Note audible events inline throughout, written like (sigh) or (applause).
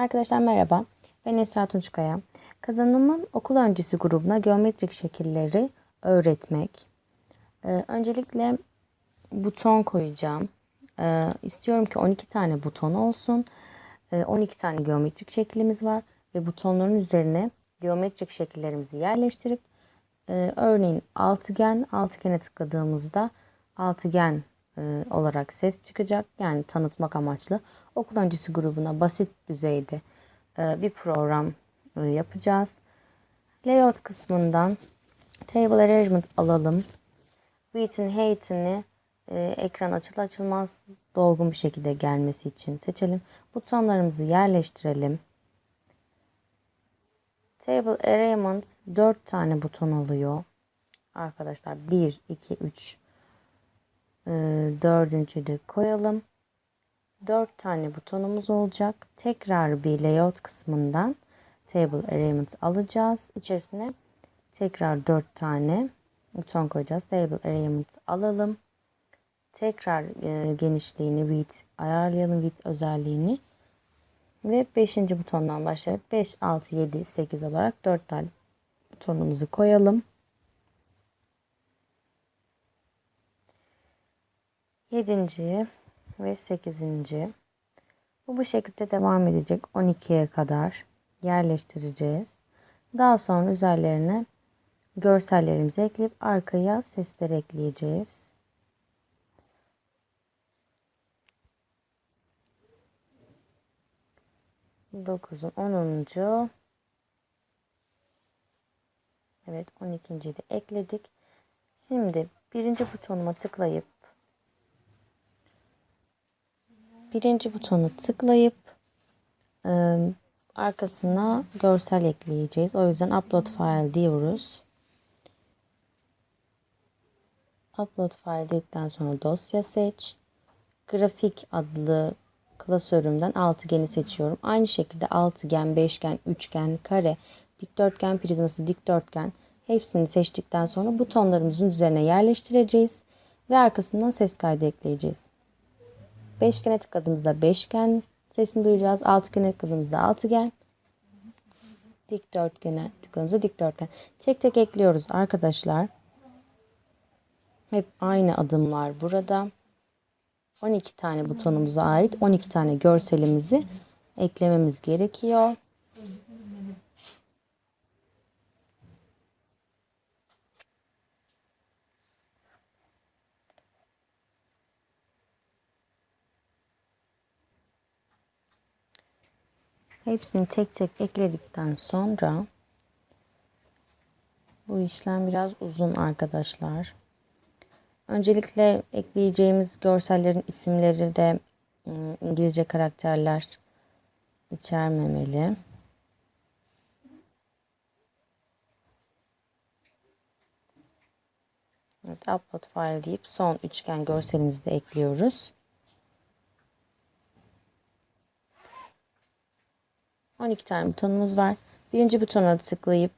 Arkadaşlar merhaba. Ben Esra Tunçkaya. Kazanımın okul öncesi grubuna geometrik şekilleri öğretmek. Ee, öncelikle buton koyacağım. Ee, istiyorum ki 12 tane buton olsun. Ee, 12 tane geometrik şeklimiz var. Ve butonların üzerine geometrik şekillerimizi yerleştirip e, örneğin altıgen, altıgene tıkladığımızda altıgen e, olarak ses çıkacak. Yani tanıtmak amaçlı. Okul öncesi grubuna basit düzeyde e, bir program e, yapacağız. Layout kısmından Table Arrangement alalım. Width'in height'ini ekran açılır açılmaz dolgun bir şekilde gelmesi için seçelim. Butonlarımızı yerleştirelim. Table Arrangement 4 tane buton alıyor. Arkadaşlar 1, 2, 3 e, dördüncü de koyalım. 4 tane butonumuz olacak. Tekrar bir layout kısmından table arrangement alacağız. İçerisine tekrar 4 tane buton koyacağız. Table arrangement alalım. Tekrar e, genişliğini width ayarlayalım width özelliğini. Ve 5. butondan başlayıp 5, 6, 7, 8 olarak 4 tane butonumuzu koyalım. 7. ve 8. Bu bu şekilde devam edecek 12'ye kadar yerleştireceğiz. Daha sonra üzerlerine görsellerimizi ekleyip arkaya sesler ekleyeceğiz. Dokuzun, onuncu. Evet, on ikinciyi de ekledik. Şimdi birinci butonuma tıklayıp birinci butonu tıklayıp e, arkasına görsel ekleyeceğiz. O yüzden upload file diyoruz. Upload file dedikten sonra dosya seç. Grafik adlı klasörümden altıgeni seçiyorum. Aynı şekilde altıgen, beşgen, üçgen, kare, dikdörtgen, prizması, dikdörtgen hepsini seçtikten sonra butonlarımızın üzerine yerleştireceğiz ve arkasından ses kaydı ekleyeceğiz. Beşgene tıkladığımızda beşgen sesini duyacağız. Altıgene tıkladığımızda altıgen. Dikdörtgene tıkladığımızda dikdörtgen. Tek tek ekliyoruz arkadaşlar. Hep aynı adımlar burada. 12 tane butonumuza ait 12 tane görselimizi eklememiz gerekiyor. Hepsini tek tek ekledikten sonra bu işlem biraz uzun arkadaşlar. Öncelikle ekleyeceğimiz görsellerin isimleri de ıı, İngilizce karakterler içermemeli. Evet, upload file deyip son üçgen görselimizi de ekliyoruz. 12 tane butonumuz var. Birinci butona tıklayıp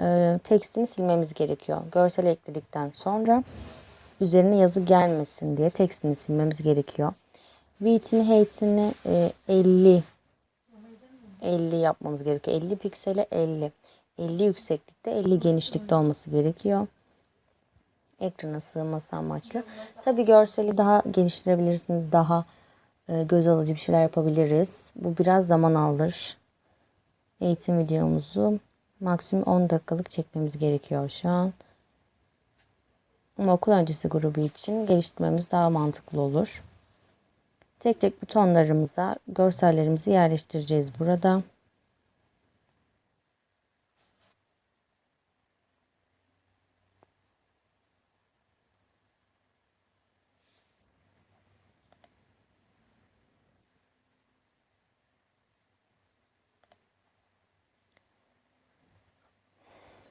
e, tekstini silmemiz gerekiyor. Görsel ekledikten sonra üzerine yazı gelmesin diye tekstini silmemiz gerekiyor. Width'ini, height'ini e, 50 50 yapmamız gerekiyor. 50 piksele 50. 50 yükseklikte 50 genişlikte olması gerekiyor. Ekrana sığması amaçlı. Tabi görseli daha geliştirebilirsiniz. Daha göz alıcı bir şeyler yapabiliriz. Bu biraz zaman alır. Eğitim videomuzu maksimum 10 dakikalık çekmemiz gerekiyor şu an. Ama okul öncesi grubu için geliştirmemiz daha mantıklı olur. Tek tek butonlarımıza görsellerimizi yerleştireceğiz burada.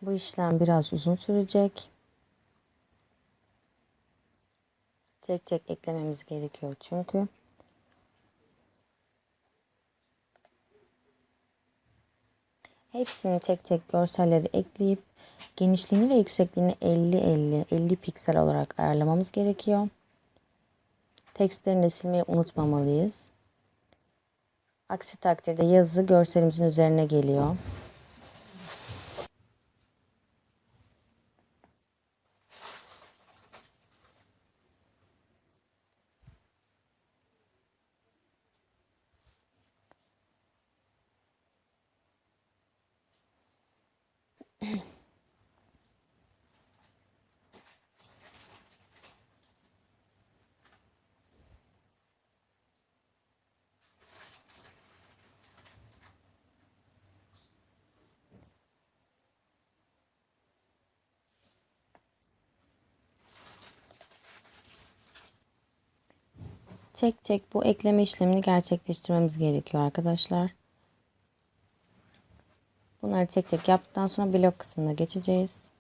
Bu işlem biraz uzun sürecek. Tek tek eklememiz gerekiyor çünkü. Hepsini tek tek görselleri ekleyip genişliğini ve yüksekliğini 50-50, 50 piksel olarak ayarlamamız gerekiyor. Tekstlerini de silmeyi unutmamalıyız. Aksi takdirde yazı görselimizin üzerine geliyor. Tek tek bu ekleme işlemini gerçekleştirmemiz gerekiyor arkadaşlar. Bunları tek tek yaptıktan sonra blok kısmına geçeceğiz.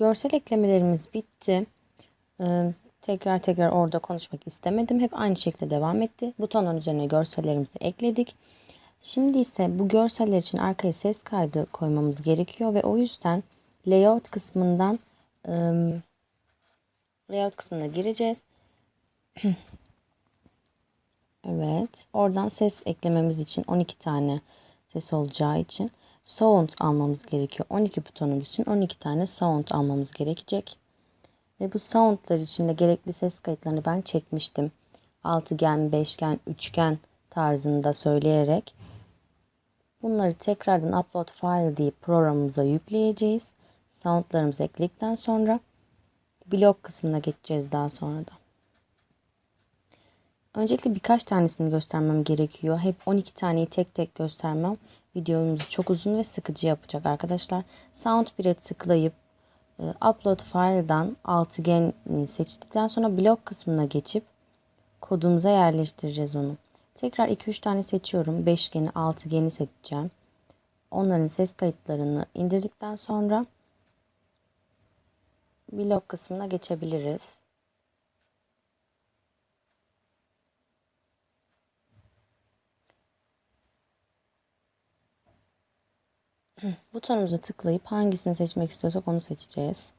Görsel eklemelerimiz bitti. Ee, tekrar tekrar orada konuşmak istemedim. Hep aynı şekilde devam etti. Butonun üzerine görsellerimizi ekledik. Şimdi ise bu görseller için arkaya ses kaydı koymamız gerekiyor ve o yüzden layout kısmından ıı, layout kısmına gireceğiz. (clears throat) evet. Oradan ses eklememiz için 12 tane ses olacağı için sound almamız gerekiyor. 12 butonumuz için 12 tane sound almamız gerekecek. Ve bu soundlar için de gerekli ses kayıtlarını ben çekmiştim. Altıgen, beşgen, üçgen tarzında söyleyerek. Bunları tekrardan upload file deyip programımıza yükleyeceğiz. Soundlarımızı ekledikten sonra blok kısmına geçeceğiz daha sonra da. Öncelikle birkaç tanesini göstermem gerekiyor. Hep 12 taneyi tek tek göstermem videomuzu çok uzun ve sıkıcı yapacak arkadaşlar. Sound 1'e tıklayıp e, Upload File'dan altıgeni seçtikten sonra blok kısmına geçip kodumuza yerleştireceğiz onu. Tekrar 2-3 tane seçiyorum. Beşgeni, altıgeni seçeceğim. Onların ses kayıtlarını indirdikten sonra blok kısmına geçebiliriz. Butonumuza tıklayıp hangisini seçmek istiyorsak onu seçeceğiz.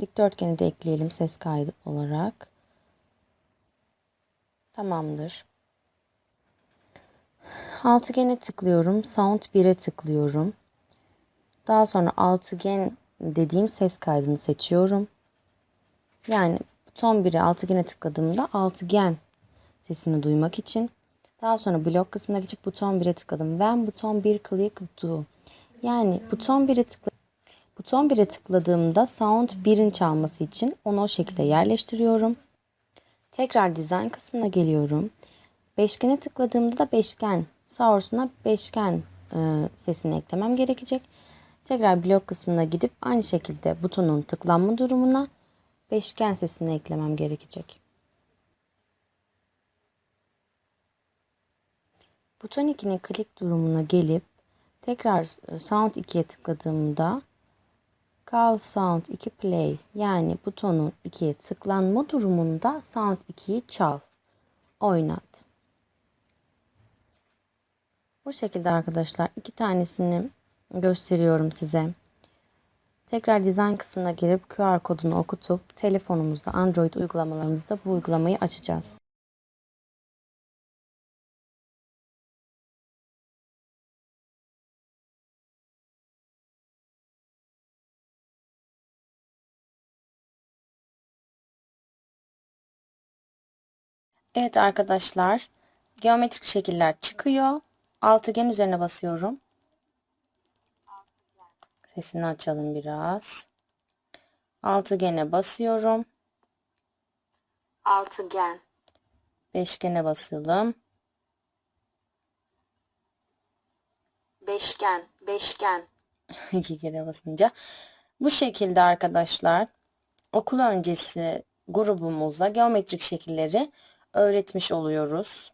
Dikdörtgeni de ekleyelim ses kaydı olarak. Tamamdır. Altıgene tıklıyorum. Sound 1'e tıklıyorum. Daha sonra altıgen dediğim ses kaydını seçiyorum. Yani buton 1'e altıgene tıkladığımda altıgen sesini duymak için Daha sonra blok kısmına geçip buton 1'e tıkladım. Ben buton 1 click do. Yani buton 1'e tıkla buton 1'e tıkladığımda sound 1'in çalması için onu o şekilde yerleştiriyorum. Tekrar design kısmına geliyorum. Beşgene tıkladığımda da beşgen source'una beşgen e, sesini eklemem gerekecek. Tekrar blok kısmına gidip aynı şekilde butonun tıklanma durumuna beşgen sesini eklemem gerekecek. Buton 2'nin klik durumuna gelip tekrar e, Sound 2'ye tıkladığımda Call Sound 2 Play yani butonun 2'ye tıklanma durumunda Sound 2'yi çal, oynat. Bu şekilde arkadaşlar iki tanesini gösteriyorum size. Tekrar dizayn kısmına girip QR kodunu okutup telefonumuzda Android uygulamalarımızda bu uygulamayı açacağız. Evet arkadaşlar, geometrik şekiller çıkıyor. Altıgen üzerine basıyorum. Sesini açalım biraz. Altıgene basıyorum. altıgen, Beşgene basalım. beşgen, beşgen, (laughs) İki kere basınca. Bu şekilde arkadaşlar okul öncesi grubumuzla geometrik şekilleri öğretmiş oluyoruz.